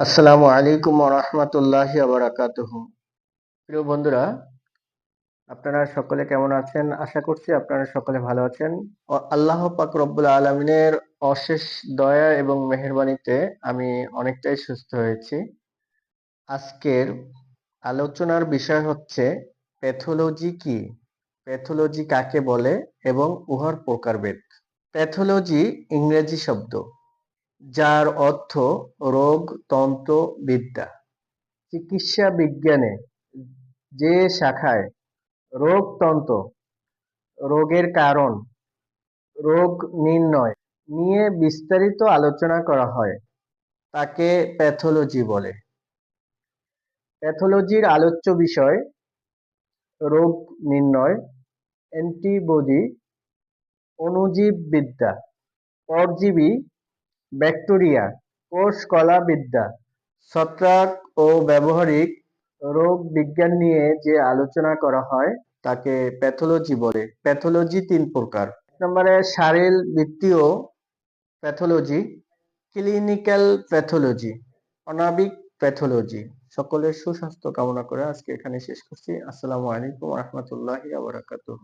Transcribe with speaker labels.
Speaker 1: আসসালামু আলাইকুম রহমতুল্লাহি আবরাকাতুহু প্রিয় বন্ধুরা, আপনারা সকলে কেমন আছেন? আশা করছি আপনারা সকলে ভালো আছেন। আল্লাহ পাক রব্বুল আলমিনের অশেষ দয়া এবং মেহরবানিতে আমি অনেকটাই সুস্থ হয়েছি। আজকের আলোচনার বিষয় হচ্ছে, প্যাথোলজি কি? প্যাথোলজি কাকে বলে? এবং উহার প্রকারভেদ। প্যাথোলজি ইংরেজি শব্দ। যার অর্থ রোগ, তন্ত্র, বিদ্যা। চিকিৎসা বিজ্ঞানে যে শাখায় রোগতন্ত্র রোগের কারণ, রোগ নির্ণয় নিয়ে বিস্তারিত আলোচনা করা হয়, তাকে প্যাথোলজি বলে। প্যাথোলজির আলোচ্য বিষয় রোগ নির্ণয়, অ্যান্টিবডি অণুজীববিদ্যা পরজীবী ব্যাকটেরিয়া কোষ কলা ছত্রাক ও ব্যবহারিক রোগ বিজ্ঞান নিয়ে যে আলোচনা করা হয়, তাকে প্যাথোলজি বলে। প্যাথোলজি তিন প্রকার। নম্বরে শারীর বৃত্তীয় প্যাথোলজি, ক্লিনিক্যাল প্যাথোলজি, অনাবিক প্যাথোলজি। সকলের সুস্বাস্থ্য কামনা করে আজকে এখানে শেষ করছি। আসসালামু আলাইকুম রহমতুল্লাহি আবরাকাতুহ